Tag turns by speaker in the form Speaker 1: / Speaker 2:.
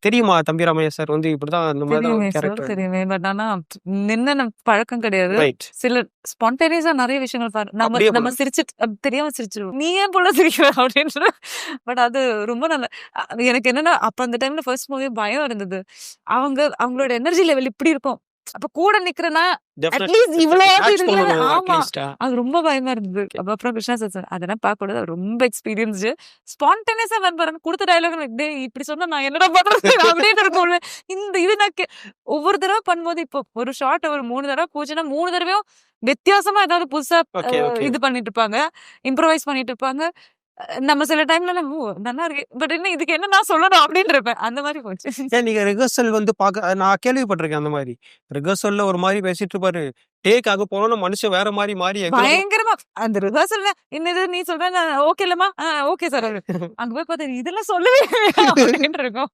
Speaker 1: தெரியுமா தம்பி ராமையா சார் வந்து இப்படிதான் இந்த மாதிரி
Speaker 2: தெரியுமே பட் ஆனா நின்ன பழக்கம் கிடையாது. சில ஸ்பான்டேனியஸா நிறைய விஷயங்கள் பாரு நம்ம நம்ம அப் தெரியாம சிரிச்சிருவோம். நீ ஏன் போல சிரிக்கிற அப்படின்னு. பட் அது ரொம்ப நல்ல எனக்கு என்னன்னா அப்ப அந்த டைம்ல ஃபர்ஸ்ட் மூவி பயம் இருந்தது. அவங்க அவங்களோட எனர்ஜி லெவல் இப்படி இருக்கும். அப்ப கூட நிக்கிறேன்னா அட்லீஸ்ட் இவ்வளவு ஆமா. அது ரொம்ப பயமா இருந்தது. அப்ப அப்புறம் கிருஷ்ணா சார் அதெல்லாம் பார்க்க கூடாது ரொம்ப எக்ஸ்பீரியன்ஸ்டு ஸ்பான்டேனியஸா பாருங்க. கொடுத்த டயலாக் டே இப்படி சொன்னா நான் என்னடா பண்றது? அப்படின்னு இருக்கும் இந்த இது நான் ஒவ்வொரு தடவை பண்ணும்போது இப்போ ஒரு ஷார்ட் ஒரு மூணு தடவை போச்சுன்னா மூணு தடவையும் வித்தியாசமா ஏதாவது புதுசா. இது பண்ணிட்டு இருப்பாங்க. இம்ப்ரவைஸ் பண்ணிட்டு இருப்பாங்க. நம்ம சில டைம்ல ஓ நல்லா இருக்கு பட் என்ன இதுக்கு என்ன நான் சொல்லணும்? அப்படின்னு இருப்பேன் அந்த மாதிரி போச்சு.
Speaker 1: ஏன் நீங்க ரிஹர்சல் வந்து பார்க்க நான் கேள்விப்பட்டிருக்கேன் அந்த மாதிரி. ரிஹர்சல்ல ஒரு மாதிரி பேசிட்டு இருப்பாரு. டேக் ஆக போனோம்னு மனுஷன் வேற மாதிரி மாறி
Speaker 2: பயங்கரமா அந்த ரிஹர்சல்ல என்னது நீ சொல்ற ஓகே இல்லம்மா ஓகே சார் அங்க போய் பார்த்தா இதெல்லாம் சொல்லவே இல்லையா?" அப்படின்னு இருக்கும்.